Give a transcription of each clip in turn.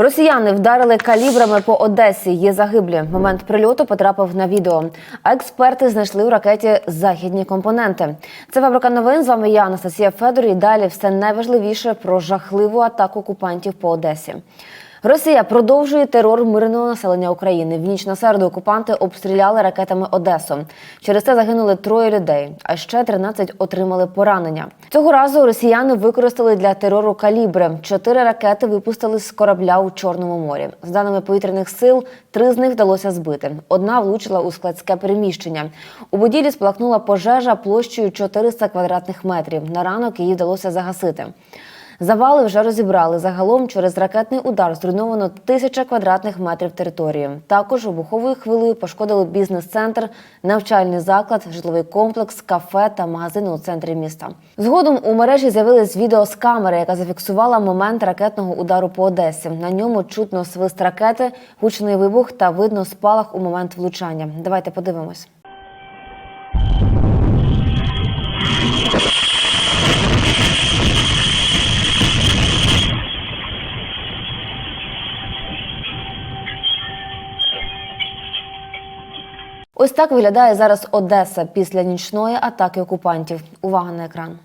Росіяни вдарили калібрами по Одесі. Є загиблі. Момент прильоту потрапив на відео. А експерти знайшли в ракеті західні компоненти. Це фабрика новин. З вами я, Анастасія Федор. І далі все найважливіше про жахливу атаку окупантів по Одесі. Росія продовжує терор мирного населення України. В ніч на середу окупанти обстріляли ракетами Одесу. Через це загинули троє людей, а ще 13 отримали поранення. Цього разу росіяни використали для терору калібри. Чотири ракети випустили з корабля у Чорному морі. З даними повітряних сил, три з них вдалося збити. Одна влучила у складське переміщення. У будівлі спалахнула пожежа площею 400 квадратних метрів. На ранок її вдалося загасити. Завали вже розібрали. Загалом через ракетний удар зруйновано тисяча квадратних метрів території. Також вибуховою хвилею пошкодили бізнес-центр, навчальний заклад, житловий комплекс, кафе та магазини у центрі міста. Згодом у мережі з'явилось відео з камери, яка зафіксувала момент ракетного удару по Одесі. На ньому чутно свист ракети, гучний вибух та видно спалах у момент влучання. Давайте подивимось. Ось так виглядає зараз Одеса після нічної атаки окупантів. Увага на екран.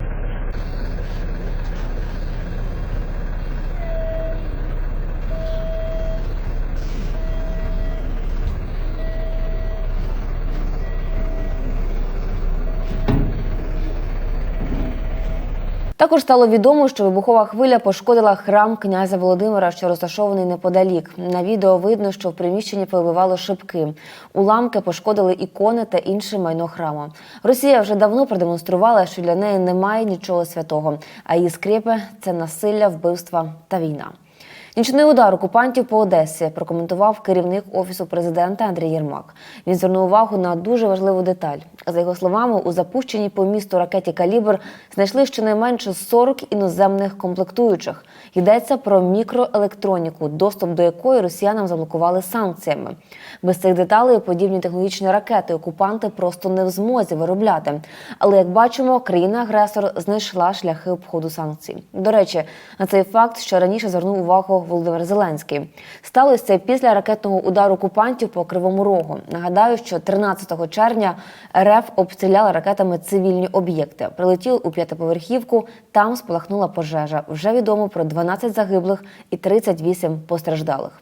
Також стало відомо, що вибухова хвиля пошкодила храм князя Володимира, що розташований неподалік. На відео видно, що в приміщенні повибивало шибки. Уламки пошкодили ікони та інше майно храму. Росія вже давно продемонструвала, що для неї немає нічого святого, а її скрепи – це насилля, вбивства та війна. Нічний удар окупантів по Одесі прокоментував керівник офісу президента Андрій Єрмак. Він звернув увагу на дуже важливу деталь. За його словами, у запущеній по місту ракеті Калібр знайшли щонайменше 40 іноземних комплектуючих. Йдеться про мікроелектроніку, доступ до якої росіянам заблокували санкціями. Без цих деталей подібні технологічні ракети окупанти просто не в змозі виробляти. Але як бачимо, країна-агресор знайшла шляхи обходу санкцій. До речі, на цей факт ще раніше звернув увагу Володимир Зеленський. Сталося це після ракетного удару окупантів по Кривому Рогу. Нагадаю, що 13 червня РФ обстріляла ракетами цивільні об'єкти. Прилетіли у п'ятиповерхівку. Там спалахнула пожежа. Вже відомо про 12 загиблих і 38 постраждалих.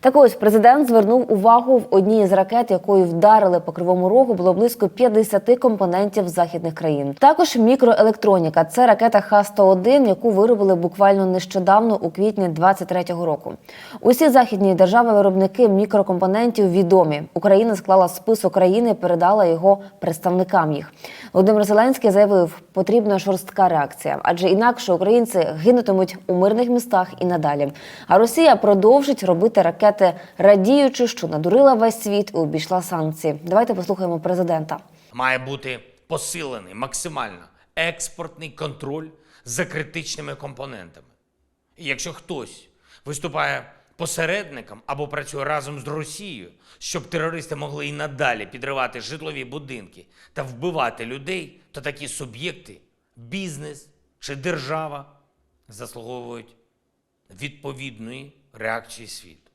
Так ось президент звернув увагу в одній з ракет, якою вдарили по кривому рогу, було близько 50 компонентів західних країн. Також мікроелектроніка це ракета Х-101, яку виробили буквально нещодавно у квітні 23-го року. Усі західні держави-виробники мікрокомпонентів відомі. Україна склала список країни, передала його представникам їх. Володимир Зеленський заявив, потрібна жорстка реакція, адже інакше українці гинутимуть у мирних містах і надалі. А Росія продовжить робити ракети, радіючи, що надурила весь світ і обійшла санкції. Давайте послухаємо президента. Має бути посилений максимально експортний контроль за критичними компонентами. І якщо хтось виступає посередником або працює разом з Росією, щоб терористи могли і надалі підривати житлові будинки та вбивати людей, то такі суб'єкти, бізнес чи держава заслуговують відповідної реакції світу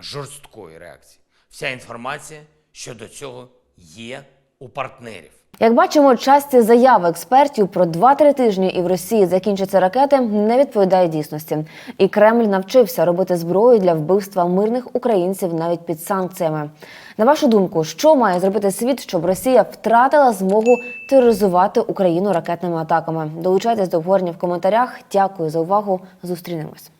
жорсткої реакції. Вся інформація щодо цього є у партнерів. Як бачимо, часті заяви експертів про 2-3 тижні і в Росії закінчаться ракети не відповідає дійсності. І Кремль навчився робити зброю для вбивства мирних українців навіть під санкціями. На вашу думку, що має зробити світ, щоб Росія втратила змогу тероризувати Україну ракетними атаками? Долучайтесь до обговорення в коментарях. Дякую за увагу. Зустрінемось.